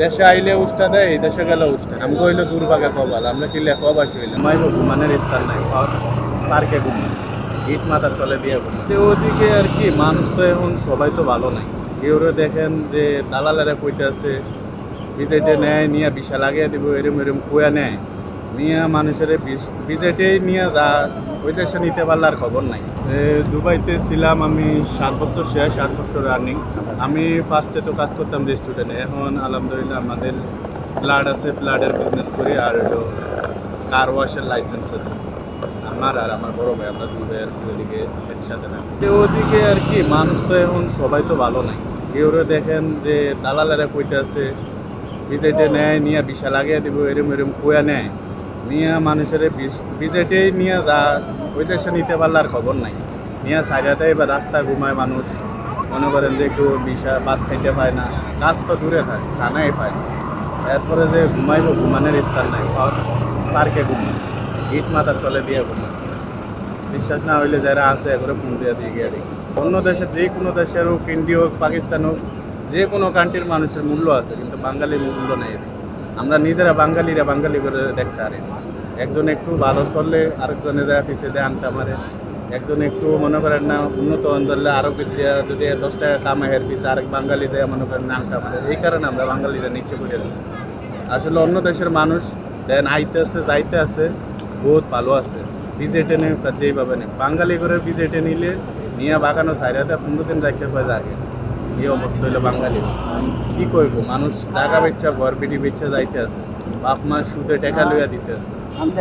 দেশে আইলে উষ্টা দেয়, এই দেশে গেলে উষ্টা আমি কইলে দুর্ভাগে কবাল, আমরা কি লেখাবাসী হইলে? মাইব ঘুমানের স্থান নাই পার্কে ঘুমান ইট মাথার তলে দিয়ে ঘুমান তো ওদিকে আর কি, মানুষ তো এখন সবাই তো ভালো নাই। কেউ দেখেন যে দালালেরা কইতে আছে বিজেটে নেয়, নিয়ে বিশা লাগিয়ে দিব, এরম এরম কুয়া নেয়। নিয়ে মানুষের বিজেটেই নিয়ে যা ওই দেশে নিতে পারলে আর খবর নাই। দুবাইতে ছিলাম আমি সাত বছর শেষ, সাত বছর রানিং আমি ফার্স্টে তো কাজ করতাম রেস্টুরেন্টে এখন আলহামদুলিল্লাহ আমাদের ফ্ল্যাট আছে ফ্ল্যাটের বিজনেস করি। আর কার ওয়াশের লাইসেন্স আছে। আমার আর আমার বড় ভাই, আমরা দুই ভাইয়ের ওইদিকে একসাথে থাকি। ওদিকে আর কি, মানুষ তো এখন সবাই তো ভালো নাই। কেউ দেখেন যে দালালেরা কইতে আছে বিজেটে নেয়, নিয়ে বিশা লাগিয়ে দিব, এরম এরম কুয়া নেয়। নিয়ে মানুষের বিজেটে নিয়ে যা ওই নিতে পারলে আর খবর নাই। নিয়ে সাইডাতে এবার রাস্তা ঘুমায় মানুষ। মনে করেন যে কেউ বিশা ভাত খাইতে পায় না। কাজ তো দূরে থাকে খানাই পায় না। এরপরে যে ঘুমাইব, ঘুমানের স্থান নাই। পার্কে ঘুমায় ইট মাথার তলে দিয়ে ঘুমায় বিশ্বাস না হইলে যারা আছে, এগুলো ফোন দিয়ে দিয়ে গিয়ে। অন্য দেশে, যে কোনো দেশের হোক ইন্ডিয়া হোক পাকিস্তান হোক, যে কোনো কান্ট্রির মানুষের মূল্য আছে, কিন্তু বাঙালির মূল্য নেই। আমরা নিজেরা বাঙালিরা বাঙালি করে দেখতে পারি। একজন একটু ভালো চললে আরেকজনে দেয় পিছিয়ে দেয় আনটা মারে একজন একটু মনে করেন না, উন্নত ধরলে আরও বিদ্যা যদি দশ টাকা কামাই এর পিছিয়ে আরেক বাঙালি যায় মনে করেন না আনটা মারে এই কারণে আমরা বাঙালিরা নিচে পড়ে দিচ্ছি আসলে অন্য দেশের মানুষ দেন আইতে আছে, যাইতে আছে, বহুত ভালো আছে। বিজেটে নেই যেইভাবে নেই বাঙালি করে বিজেটে নিলে নিয়ে বাগানো সাইরাতে পনেরো দিন রাখতে কয় যাবে এই অবস্থা হইল বাঙালি। কি করব মানুষ টাকা বেচা ঘর বেটি বেচা যাইতে আছে। বাপ, মা সুদে টাকা লইয়া দিতে আছে।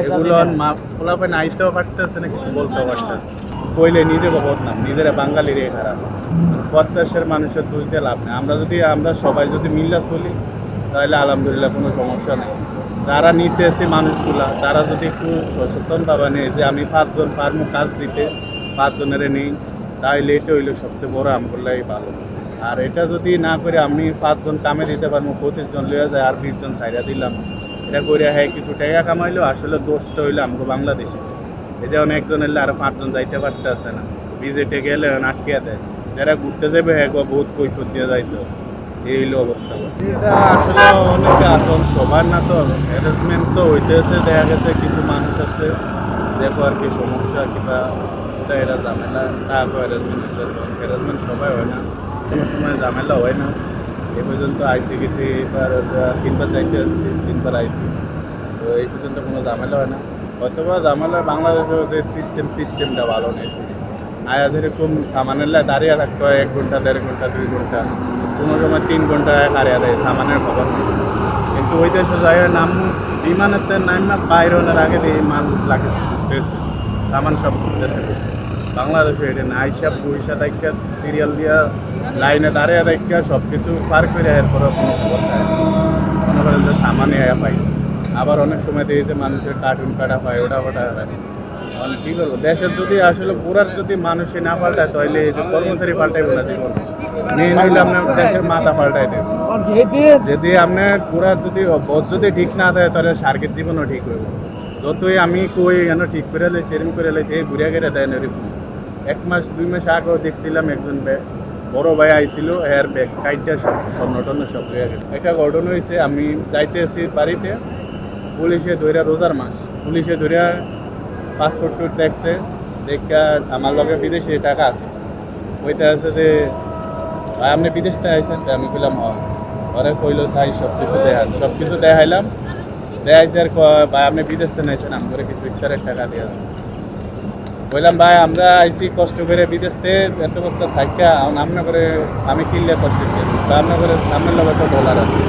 এগুলো মা ফলাফে নাইতেও পারতেছে না, কিছু বলতেও পারতেছে কইলে নিজে বদনাম, নিজেরা বাঙালির এ খারাপ। পদ্মাসের মানুষের দোষ দিয়ে লাভ নেই। আমরা যদি, আমরা সবাই যদি মিল্লা চলি, তাহলে আলহামদুলিল্লাহ কোনো সমস্যা নেই। যারা নিতেছে মানুষগুলা, তারা যদি একটু সচেতন ভাবে নেই যে আমি পাঁচজন পারব কাজ দিতে, পাঁচজনের নেই তাহলে এটা হইল সবচেয়ে বড় আমগুলাই ভালো। আর এটা যদি না করে আমি পাঁচজন কামে দিতে পারব, পঁচিশ জন লইয়া যায় আর বিশ জন সাইডা দিলাম। এটা করে হ্যাঁ কিছু টাকা কামাইলো, আসলে দোষটা হইল আমাকে বাংলাদেশে। এই যেমন একজন এলে আরও পাঁচজন যাইতে পারতে আছে না। বিজেটে গেলে আটকিয়ে দেয়। যারা ঘুরতে যাবে হ্যাঁ বহুত কৈফত দিয়ে যাইতো। এই হইল অবস্থা। এটা আসলে অনেক আসল সবার না তো। হ্যারাসমেন্ট তো হইতেছে, দেখা গেছে কিছু মানুষ আছে। দেখো আর কি সমস্যা, কিংবা, এটা এটা ঝামেলা, তা হ্যারাসমেন্ট হইতেছে। হ্যারাসমেন্ট সবাই হয় না। কোনো সময় ঝামেলা হয় না। এ পর্যন্ত আইসি গেছি এবার তিনবার যাইতে আসছি তিনবার আইসি। তো এই পর্যন্ত কোনো ঝামেলা হয় না। অথবা ঝামেলা বাংলাদেশের যে সিস্টেম সিস্টেমটা ভালো নেই। আয়াদের এরকম সামানের লাই দাঁড়িয়ে থাকতে হয়, এক ঘণ্টা, দেড় ঘণ্টা, দুই ঘণ্টা। কোনো সময় তিন ঘণ্টা দাঁড়িয়ে দেয় সামানের খবর নেই। কিন্তু ওই দেশে যাই নাম বিমানের নাম না বাইরে ওনার আগে দিয়ে মাল লাগে ঘুরতেছে সামান সব ঘুরতেছে বাংলাদেশে এটা না, আইসা পয়সা দেখা সিরিয়াল দিয়া লাইনে দাঁড়িয়ে দেখা সব কিছু পার করে এরপরে কোনো খবর নাই। মনে করেন যে সামানে পাই। আবার অনেক সময় দিয়ে যে মানুষের কার্টুন কাটা পায় ওটা ওটা মানে কি করব দেশের যদি আসলে পুরার যদি মানুষই না পাল্টায়, তাহলে এই যে কর্মচারী পাল্টাইব না জীবন। মেন হইলে আপনার দেশের মাথা পাল্টাই দেবে। যদি আপনার পুরার যদি বোধ যদি ঠিক না দেয়, তাহলে সার্কের জীবনও ঠিক হইব। যতই আমি কই কেন ঠিক করে লাইছি, এরম করে লাইছি, এই ঘুরে গেলে দেয় না এক মাস, দুই মাস আগেও দেখছিলাম একজন বড় ভাই আইছিল, হেয়ার ব্যাগ কাইটটা সব টর্ণ সব হয়ে গেছে। একটা ঘটনা হয়েছে আমি যাইতে আছি বাড়িতে, পুলিশে ধরে রোজার মাস, পুলিশে ধরে পাসপোর্ট টুট দেখছে, দেখা আমার লগে বিদেশে টাকা আছে। ওইটা আছে যে, ভাই, আপনি বিদেশ থেকে আইসেন তো আমি বললাম হয় পরে কইলো চাই সব কিছু দেখান। সব কিছু দেখাইলাম, দেখাইছে আর ভাই, আপনি বিদেশ থেকে আইসেন আমি করে কিছু ইফতারের টাকা দিয়ে। বললাম, ভাই, আমরা আইসি কষ্ট করে বিদেশ থেকে এত বছর থাকা আমরা করে আমি কিনলে কষ্ট করি করে আপনার লগে তো ডলার আছে।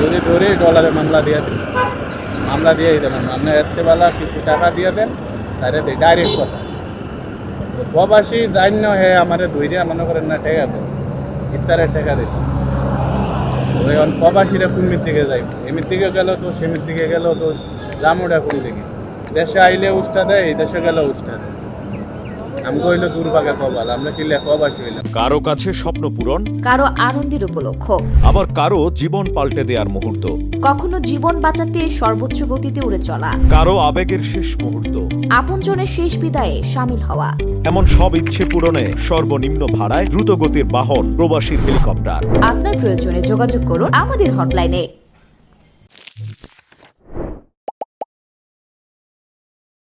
যদি ধরে ডলারে মামলা দিয়ে দেন। মামলা দিয়ে দেবেন আপনি এতে বেলা কিছু টাকা দিয়ে দেন, তারে দেয় ডাইরেক্ট কথা। প্রবাসী জান না হে আমার ধৈর্য মনে করেন না, ঠেকা আছে ইত্যারের টাকা দিত প্রবাসীরা কোনমির দিকে যাই এমির দিকে গেল তো সেমির দিকে গেল তো জামুটা কোন দিকে? দেশে আইলে উষ্টা দেয় এই দেশে গেলে উষ্টা দেয়। আমি কইলো দুর্ভাগা কপাল আমরা কি লেখাবাসী হইলাম? কারও কাছে স্বপ্ন পূরণ কারও আনন্দের উপলক্ষ। আবার কারও জীবন পাল্টে দেওয়ার মুহূর্ত। কখনো জীবন বাঁচাতে সর্বোচ্চ গতিতে উড়ে চলা। কারও আবেগের শেষ মুহূর্ত। আপনজনের শেষ বিদায়ে সামিল হওয়া। এমন সব ইচ্ছে পূরণে সর্বনিম্ন ভাড়ায় দ্রুতগতির বাহন প্রবাসীর হেলিকপ্টার। আপনার প্রয়োজনে যোগাযোগ করুন আমাদের হটলাইনে।